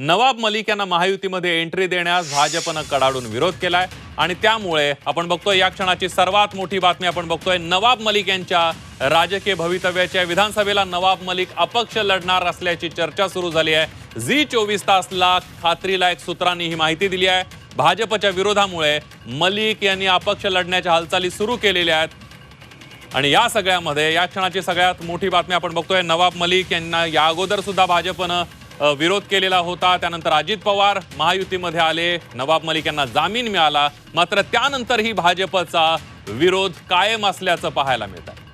नवाब मलिक यांना महायुतीमध्ये एंट्री देण्यास भाजपनं कडाडून विरोध केलाय. आणि त्यामुळे आपण बघतोय या क्षणाची सर्वात मोठी बातमी आपण बघतोय. नवाब मलिक यांच्या राजकीय भवितव्याच्या विधानसभेला नवाब मलिक अपक्ष लढणार असल्याची चर्चा सुरू झाली आहे. झी चोवीस तासला खात्रीलायक सूत्रांनी ही माहिती दिली आहे. भाजपच्या विरोधामुळे मलिक यांनी अपक्ष लढण्याच्या हालचाली सुरू केलेल्या आहेत. आणि या सगळ्यामध्ये या क्षणाची सगळ्यात मोठी बातमी आपण बघतोय. नवाब मलिक यांना या अगोदर सुद्धा भाजपनं विरोध केलेला होता. त्यानंतर अजित पवार महायुतीमध्ये आले. नवाब मलिक यांना जामीन मिळाला. मात्र त्यानंतरही भाजपचा विरोध कायम असल्याचं पाहायला मिळत आहे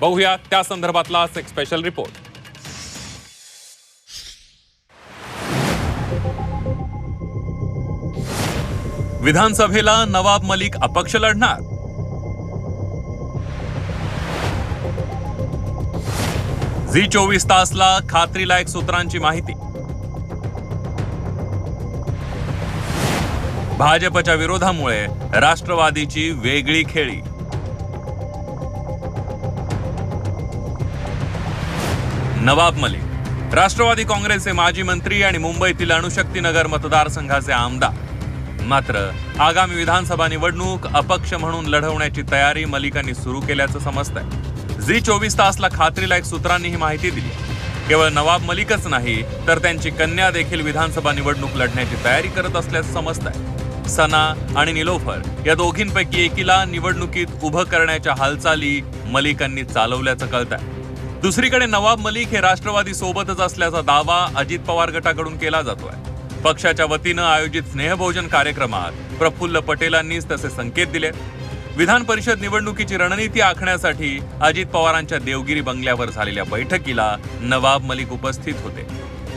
बघूया त्या संदर्भातला एक स्पेशल रिपोर्ट विधानसभेला नवाब मलिक अपक्ष लढणार. झी चोवीस तासला खात्रीलायक सूत्रांची माहिती. भाजपच्या विरोधामुळे राष्ट्रवादीची वेगळी खेळी. नवाब मलिक राष्ट्रवादी काँग्रेसचे माजी मंत्री आणि मुंबईतील अणुशक्तीनगर मतदारसंघाचे आमदार. मात्र आगामी विधानसभा निवडणूक अपक्ष म्हणून लढवण्याची तयारी मलिकांनी सुरू केल्याचं समजतंय. झी चोवीस तासला खात्रीलायक सूत्रांनी ही माहिती दिली. केवळ नवाब मलिकच नाही तर त्यांची कन्या देखील विधानसभा निवडणूक लढण्याची तयारी करत असल्याचं समजतंय. सना आणि निलोफर या दोघींपैकी एकीला निवडणुकीत उभं करण्याच्या हालचाली मलिकांनी चालवल्याचं कळतंय. दुसरीकडे नवाब मलिक हे राष्ट्रवादी सोबतच असल्याचा दावा अजित पवार गटाकडून केला जातोय. पक्षाच्या वतीनं आयोजित स्नेहभोजन कार्यक्रमात प्रफुल्ल पटेलांनीच तसे संकेत दिले विधान परिषद निवडणुकीची रणनीती आखण्यासाठी अजित पवारांच्या देवगिरी बंगल्यावर झालेल्या बैठकीला नवाब मलिक उपस्थित होते.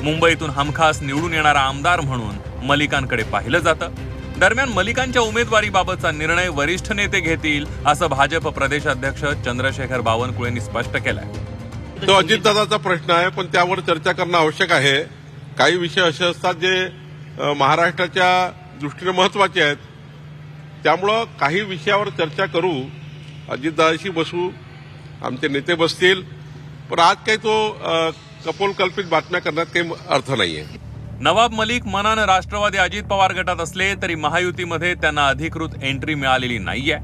मुंबईतून हमखास निवडून येणारा आमदार म्हणून मलिकांकडे पाहिलं जातं. दरम्यान मलिकांच्या उमेदवारीबाबतचा निर्णय वरिष्ठ नेते घेतील असं भाजप प्रदेशाध्यक्ष चंद्रशेखर बावनकुळेंनी स्पष्ट केलंय. तो अजितदादाचा प्रश्न आहे पण त्यावर चर्चा करणं आवश्यक आहे. काही विषय असे असतात जे महाराष्ट्राच्या दृष्टीने महत्त्वाचे आहेत. त्यामुळं काही विषयावर चर्चा करू. अजितदादाशी बसू. आमचे नेते बसतील. पण आज काही तो कपोल कल्पित बातम्या करण्यात काही अर्थ नाहीये. नवाब मलिक मनानं राष्ट्रवादी अजित पवार गटात असले तरी महायुतीमध्ये त्यांना अधिकृत एंट्री मिळालेली नाहीये.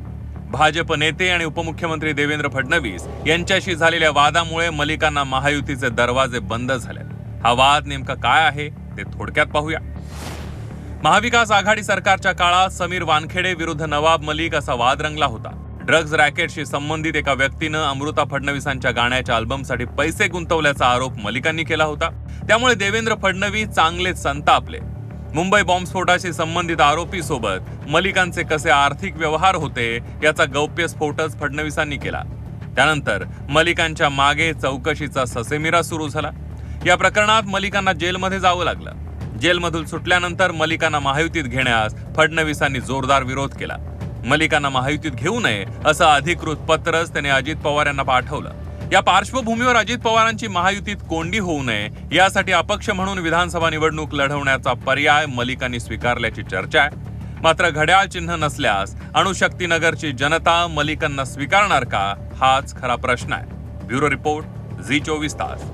भाजप नेते आणि उपमुख्यमंत्री देवेंद्र फडणवीस यांच्याशी झालेल्या वादामुळे मलिकांना महायुतीचे दरवाजे बंद झाले हा वाद नेमका काय आहे ते थोडक्यात पाहूया. महाविकास आघाडी सरकारच्या काळात समीर वानखेडे विरुद्ध नवाब मलिक असा वाद रंगला होता. ड्रग्ज रॅकेटशी संबंधित एका व्यक्तीनं अमृता फडणवीसांच्या गाण्याच्या अल्बमसाठी पैसे गुंतवल्याचा आरोप मलिकांनी केला होता. त्यामुळे देवेंद्र फडणवीस चांगलेच संतापले. मुंबई बॉम्बस्फोटाशी संबंधित आरोपीसोबत मलिकांचे कसे आर्थिक व्यवहार होते याचा गौप्यस्फोटच फडणवीसांनी केला. त्यानंतर मलिकांच्या मागे चौकशीचा ससेमिरा सुरू झाला. या प्रकरणात मलिकांना जेलमध्ये जावं लागलं. जेलमधून सुटल्यानंतर मलिकांना महायुतीत घेण्यास फडणवीसांनी जोरदार विरोध केला. मलिकांना महायुतीत घेऊ नये असं अधिकृत पत्रच त्याने अजित पवार यांना पाठवलं. या पार्श्वभूमीवर अजित पवारांची महायुतीत कोंडी होऊ नये यासाठी अपक्ष म्हणून विधानसभा निवडणूक लढवण्याचा पर्याय मलिकांनी स्वीकारल्याची चर्चा आहे. मात्र घड्याळ चिन्ह नसल्यास अणुशक्तीनगरची जनता मलिकांना स्वीकारणार का हाच खरा प्रश्न आहे. ब्युरो रिपोर्ट झी चोवीस तास.